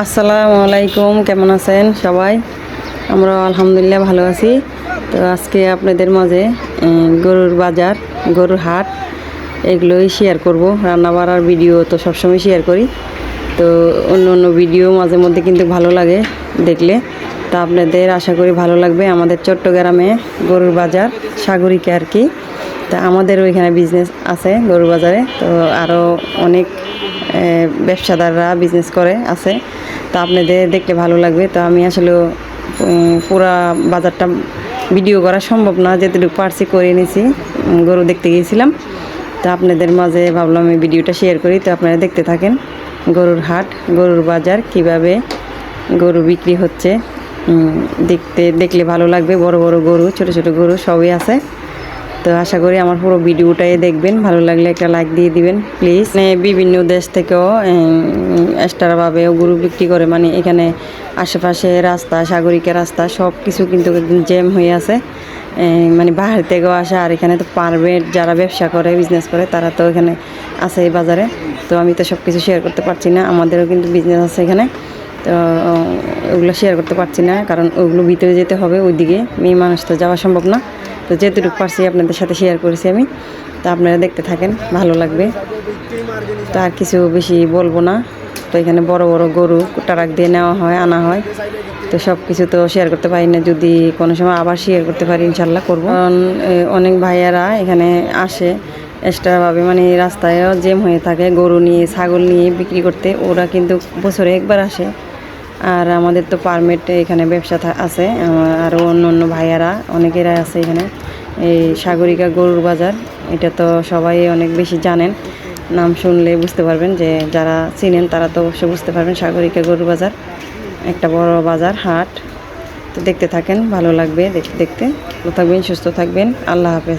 আসসালামু আলাইকুম, কেমন আছেন সবাই? আমরা আলহামদুলিল্লাহ ভালো আছি। তো আজকে আপনাদের মাঝে গরুর বাজার, গরুর হাট, এগুলোই শেয়ার করব। রান্না বাড়ার ভিডিও তো সবসময় শেয়ার করি। তো অন্য অন্য ভিডিও মাঝে মধ্যে কিন্তু ভালো লাগে দেখলে। তা আপনাদের আশা করি ভালো লাগবে। আমাদের চট্টগ্রামে গরুর বাজার, সাগরিকা আর কি। তা আমাদের ওইখানে বিজনেস আছে গরুর বাজারে। তো আরও অনেক ব্যবসাদাররা বিজনেস করে, আছে। তো আপনাদের দেখলে ভালো লাগবে। তো আমি আসলে পুরা বাজারটা ভিডিও করা সম্ভব না যেটুকু পারছি করে নিয়েছি গরু দেখতে গিয়েছিলাম। তো আপনাদের মাঝে ভাবলাম আমি ভিডিওটা শেয়ার করি, তো আপনারা দেখতে থাকেন গরুর হাট, গরুর বাজার, কীভাবে গরু বিক্রি হচ্ছে। দেখতে, দেখলে ভালো লাগবে, বড় বড় গরু, ছোট ছোট গরু সবই আছে। তো আশা করি আমার পুরো ভিডিওটাই দেখবেন। ভালো লাগলে একটা লাইক দিয়ে দিবেন প্লিজ বিভিন্ন দেশ থেকেও এক্সট্রাভাবে গরু বিক্রি করে। মানে এখানে আশেপাশে রাস্তা, সাগরিকা রাস্তা সব কিছু কিন্তু জ্যাম হয়ে আছে। মানে বাহির থেকেও আসে। আর এখানে তো পারবেট যারা ব্যবসা করে বিজনেস করে, তারা তো এখানে আছে এই বাজারে। তো আমি তো সব কিছু শেয়ার করতে পারছি না। আমাদেরও কিন্তু বিজনেস আছে এখানে। তো ওগুলো শেয়ার করতে পারছি না। কারণ ওগুলো ভিতরে যেতে হবে, ওইদিকে। মেয়ে মানুষ তো যাওয়া সম্ভব না। তো যেটুকু পারছি আপনাদের সাথে শেয়ার করেছি আমি, তো আপনারা দেখতে থাকেন, ভালো লাগবে। তো আর কিছু বেশি বলব না। তো এখানে বড় বড় গরু টারাক দিয়ে নেওয়া হয়, আনা হয়। তো সব কিছু তো শেয়ার করতে পারি না, যদি কোনো সময় আবার শেয়ার করতে পারি ইনশাল্লাহ করব। কারণ অনেক ভাইয়ারা এখানে আসে এক্সট্রাভাবে মানে রাস্তায়ও জেম হয়ে থাকে, গরু নিয়ে, ছাগল নিয়ে বিক্রি করতে, ওরা কিন্তু বছরে একবার আসে। আর আমাদের তো পারমিট এখানে ব্যবসা আছে আরও অন্য অন্য ভাইয়ারা অনেকেরা আছে এখানে। এই সাগরিকা গরুর বাজার, এটা তো সবাই অনেক বেশি জানেন। নাম শুনলে বুঝতে পারবেন যে যারা চিনেন তারা তো অবশ্যই বুঝতে পারবেন সাগরিকা গরুর বাজার, একটা বড় বাজার, হাট। তো দেখতে থাকেন, ভালো লাগবে দেখ- দেখতে। ভালো থাকবেন, সুস্থ থাকবেন। আল্লাহ হাফেজ।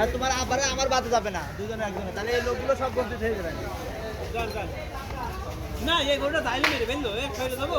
আর তোমার আবার আমার বাদে যাবে না দুজনে একজনে। তাহলে এই লোকগুলো সব কমপ্লিট হয়ে যাবে। না এই গরুটা তাইলে মেরে বেন্দো এক খাইলে দেবো।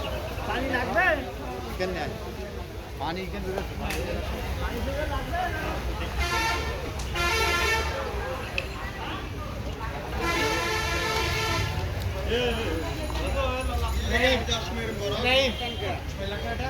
পানি লাগবে কেন পানি কেন তারা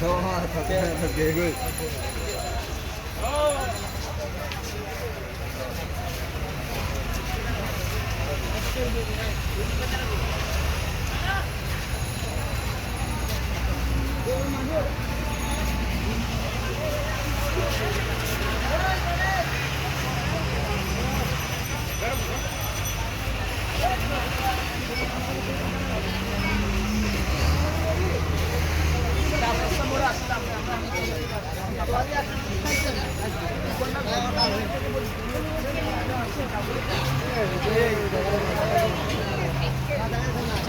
저와 덕분에 개굴